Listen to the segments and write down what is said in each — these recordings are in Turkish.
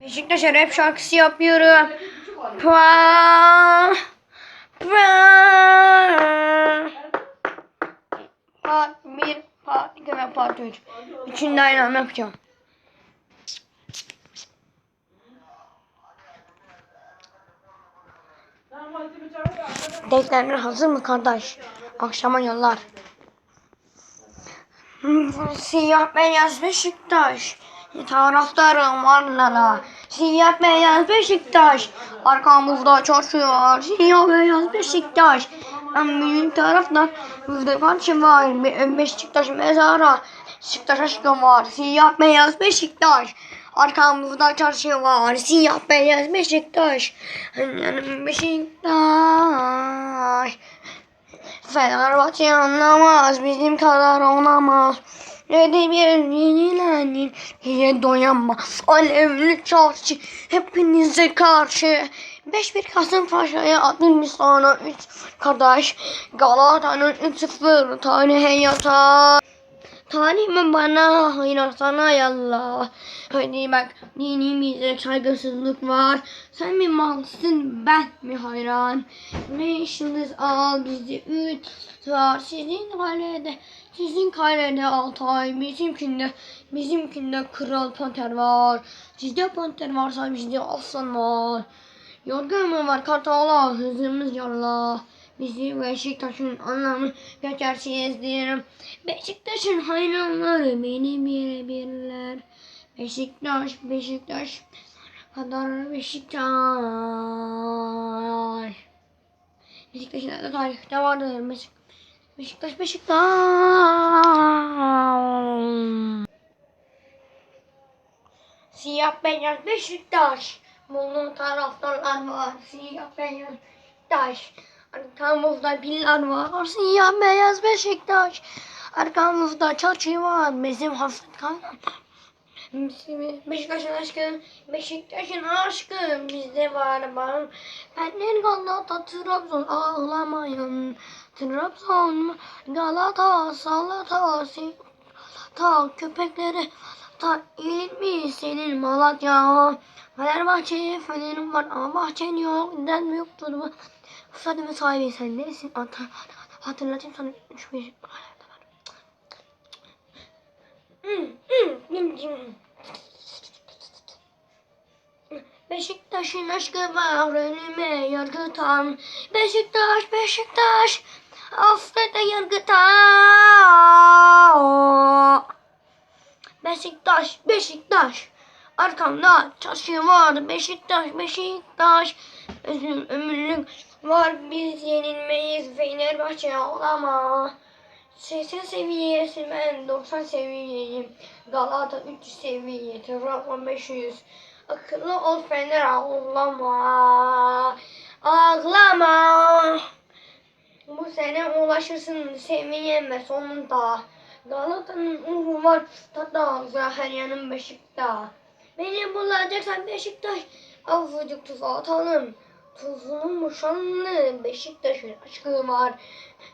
Beşiktaş'a rap şarkısı yapıyorum. Pa, pa. Part 1, part 2 ve part 3. Üçünü de aynı anda yapacağım. Defterler hazır mı kardeş? Akşama yollar. Siyah beyaz Beşiktaş. Taraftarım varlara. Siyah beyaz Beşiktaş. Arkamızda çarşıyor. Siyah beyaz Beşiktaş. En büyük taraftar. Bizde parça var. Be- Beşiktaş mezara. Beşiktaş aşkım var. Siyah beyaz Beşiktaş. Arkamızda çarşı var. Siyah beyaz Beşiktaş. Yani Beşiktaş. Fenerbahçe anlamaz, bizim kadar olamaz. De bir yenilenin hiye doyamaz. Alevli çarşı hepinize karşı. 5-1 Kasımpaşa'ya atılmış sonra 3 kardeş. Galata'nın 3-0 tane yatar. Talihimi bana hayır sana yallah. Hadi bak dinimize saygısızlık var. Sen mi malsın ben mi hayran? Beş yıldız al bizi üç var. Sizin kalede sizin kalede Altay bizimkinde bizimkinde Kral Panter var. Sizde Panter varsa bizde Aslan var. Yorgan mı var kartala hızımız yarla. Bizi Beşiktaş'ın anlamı geçersizdir. Beşiktaş'ın hayranları benim yere birler. Beşiktaş, Beşiktaş, kadar Beşiktaş. Beşiktaş'ın da tarihte vardır. Beşik- Beşiktaş, Beşiktaş. Siyah beyaz Beşiktaş. Bunun taraftarlar var. Siyah beyaz Beşiktaş. Arkamızda piller var. Siyah beyaz Beşiktaş. Arkamızda çarşı var. Bizim hasret. Bizim Beşiktaş'ın aşkı, Beşiktaş'ın aşkı bizde var bana. Benden Galata, Trabzon ağlamayan. Trabzon, Galata, Salata, ta köpekleri ta mi senin Malatya. Fenerbahçe fenerim var ama bahçen yok. Neden yoktur bu? Stadyumun sahibi sen neresin? Ata, hatırlatayım sana. Şu bir... Beşiktaş'ın aşkı var önüme yargıtan. Beşiktaş, Beşiktaş, affede yargıtan. Beşiktaş, Beşiktaş. Arkamda çarşı var. Beşiktaş, Beşiktaş. Özüm ömürlük var. Biz yenilmeyiz. Fenerbahçe olamaz. 80 seviyesi ben 90 seviyeyim. Galata 300 seviye. Trabzon 500. Akıllı ol Fener ağlama. Ağlama. Bu sene ulaşırsın seviyeme sonunda. Galata'nın uru var. Tata Zahir yanım Beşiktaş. Beni bulacaksan Beşiktaş. Avucuk tuz atalım. Tuzunun muşanlı Beşiktaş'ın aşkı var.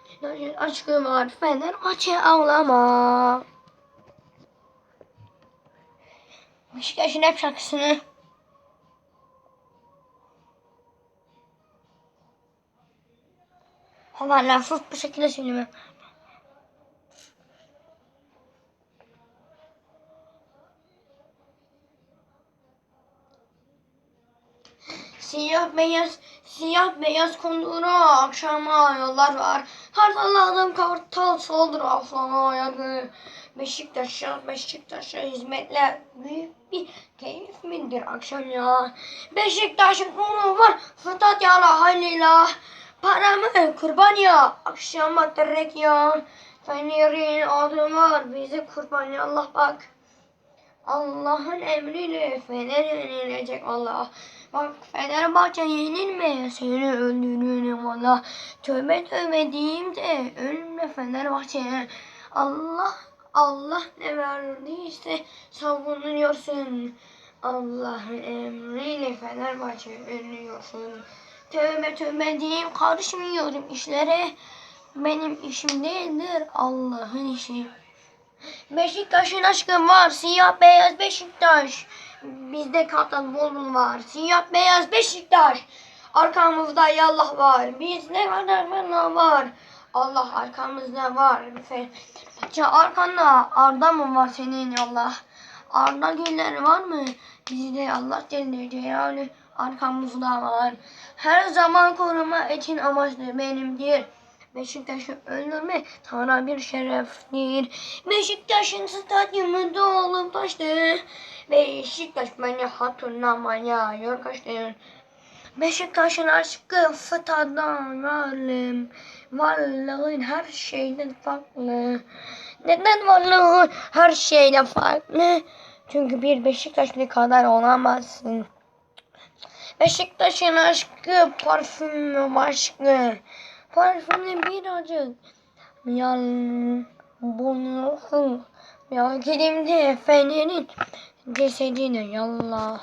Beşiktaş'ın aşkı var. Fenerbahçe ağlama. Beşiktaş'ın hep şarkısını. Ama lafı bu şekilde söyleme. Siyah beyaz, siyah beyaz kundura akşama yollar var. Kartallardan kartal soldur aflama yargı. Beşiktaş'a, Beşiktaş'a hizmetler büyük bir keyif midir akşam ya. Beşiktaş'ın unu var, fıtat yala halila. Paramı kurban ya, akşama direk ya. Fener'in adı var, bize kurban ya Allah bak. Allah'ın emriyle Fener yenilecek Allah. Bak Fenerbahçe yenilmeye seni öldürürüm valla. Tövbe tövbe diyeyim de ölümle Fenerbahçe. Allah Allah ne verdiyse savunuyorsun. Allah'ın emriyle Fenerbahçe önlüyorsun. Tövbe tövbe diyeyim karışmıyorum işlere. Benim işim değildir Allah'ın işi. Beşiktaş'ın aşkı var. Siyah beyaz Beşiktaş. Bizde Kartal Bolu var. Siyah beyaz Beşiktaş. Arkamızda yallah var. Bizde kadar fena var. Allah arkamızda var. Fenerbahçe arkanda Arda mı var senin Allah? Arda Güler var mı? Bizde Allah Celle Celaluhu arkamızda var. Her zaman koruma için amaçlı benimdir. Beşiktaş'ı öldürme sana bir şereftir. Beşiktaş'ın stadyumu dolu taştı. Beşiktaş beni hatırlamaya yol kaçtı. Beşiktaş'ın aşkı fıtadan varlığım. Varlığın her şeyden farklı. Neden varlığın her şeyden farklı? Çünkü bir Beşiktaşlı kadar olamazsın. Beşiktaş'ın aşkı parfüm aşkı. Parfümü birazcık. Yal bunu yal kilimde fenerin cesedine yallah.